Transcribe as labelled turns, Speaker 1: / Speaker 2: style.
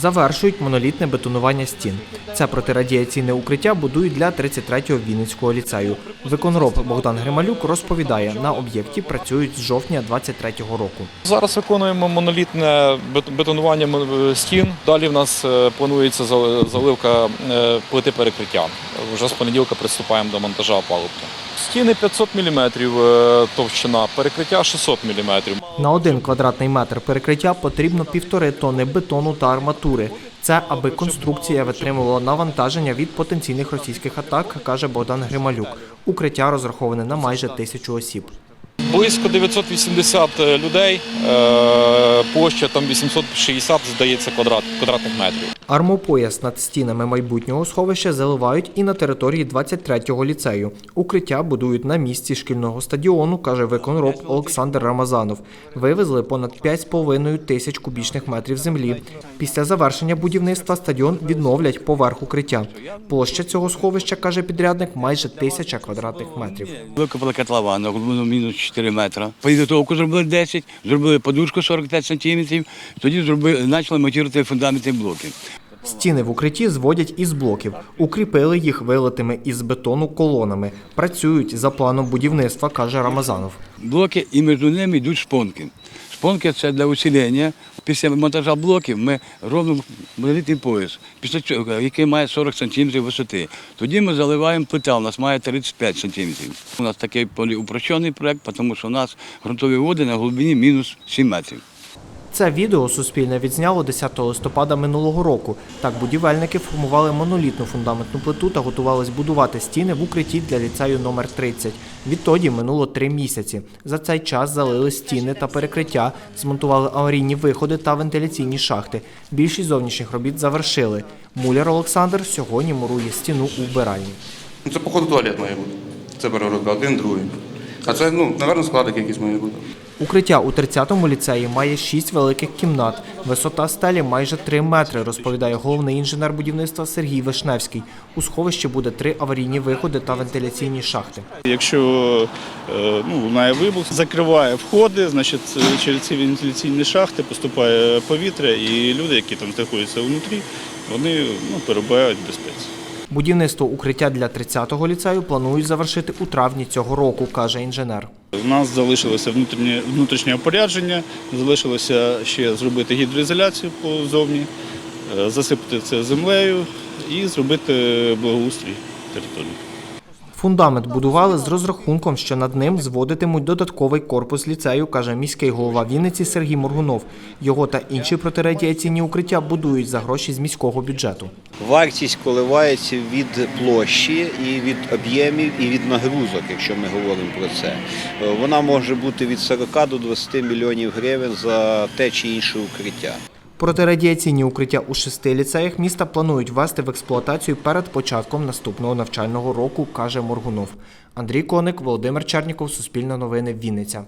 Speaker 1: Завершують монолітне бетонування стін. Це протирадіаційне укриття будують для 33-го Вінницького ліцею. Виконроб Богдан Грималюк розповідає, на об'єкті працюють з жовтня 23-го року.
Speaker 2: Зараз виконуємо монолітне бет- бетонування стін. Далі в нас е, планується зал- заливка е, плити перекриття. Вже з понеділка приступаємо до монтажа опалубки. Стіни 500 мм товщина, перекриття 600 мм.
Speaker 1: На один квадратний метр перекриття потрібно півтори тонни бетону та арматури. Це аби конструкція витримувала навантаження від потенційних російських атак, каже Богдан Грималюк. Укриття розраховане на майже тисячу осіб.
Speaker 2: Близько 980 людей, е, площа там 860, здається, квадрат, квадратних метрів.
Speaker 1: Армопояс над стінами майбутнього сховища заливають і на території 23-го ліцею. Укриття будують на місці шкільного стадіону, каже виконроб Олександр Рамазанов. Вивезли понад 5,5 тисяч кубічних метрів землі. Після завершення будівництва стадіон відновлять поверх укриття. Площа цього сховища, каже підрядник, майже тисяча квадратних метрів.
Speaker 3: Викопали котлова на глибину мінус 4 метри. Підготовку зробили 10, зробили подушку 45 сантиметрів, тоді зробили, почали монтувати фундаментні блоки.
Speaker 1: Стіни в укритті зводять із блоків, укріпили їх вилитими із бетону колонами. Працюють за планом будівництва, каже Рамазанов.
Speaker 3: Блоки і між ними йдуть шпонки. Шпонки це для усилення. Після монтажа блоків ми робимо монолітний пояс, після чого, який має 40 см висоти. Тоді ми заливаємо плита, у нас має 35 см. У нас такий упрощений проєкт, тому що у нас ґрунтові води на глибині мінус 7 метрів.
Speaker 1: Це відео Суспільне відзняло 10 листопада минулого року. Так будівельники формували монолітну фундаментну плиту та готувались будувати стіни в укритті для ліцею номер 30. Відтоді минуло три місяці. За цей час залили стіни та перекриття, змонтували аварійні виходи та вентиляційні шахти. Більшість зовнішніх робіт завершили. Муляр Олександр сьогодні мурує стіну у вбиральні.
Speaker 4: Ну, Це, походу, туалет має бути. Це перегородка, один, другий. А це, ну, напевно, складик якийсь має бути.
Speaker 1: Укриття у 30-му ліцеї має 6 великих кімнат. Висота стелі майже 3 метри, розповідає головний інженер будівництва Сергій Вишневський. У сховищі буде три аварійні виходи та вентиляційні шахти.
Speaker 5: Якщо е, ну, лунає вибух, закриває входи, значить е, через ці вентиляційні шахти поступає повітря, і люди, які там знаходяться внутрі, вони ну, перебувають безпеці.
Speaker 1: Будівництво укриття для 30-го ліцею планують завершити у травні цього року, каже інженер.
Speaker 5: У нас залишилося внутрішнє, внутрішнє опорядження, залишилося ще зробити гідроізоляцію позовні, е, засипати це землею і зробити благоустрій території.
Speaker 1: Фундамент будували з розрахунком, що над ним зводитимуть додатковий корпус ліцею, каже міський голова Вінниці Сергій Моргунов. Його та інші протирадіаційні укриття будують за гроші з міського бюджету.
Speaker 6: Вартість коливається від площі і від об'ємів, і від нагрузок, якщо ми говоримо про це. Вона може бути від 40 до 20 мільйонів гривень за те чи інше укриття.
Speaker 1: Протирадіаційні укриття у шести ліцеях міста планують ввести в експлуатацію перед початком наступного навчального року, каже Моргунов. Андрій Коник, Володимир Черніков, Суспільне новини, Вінниця.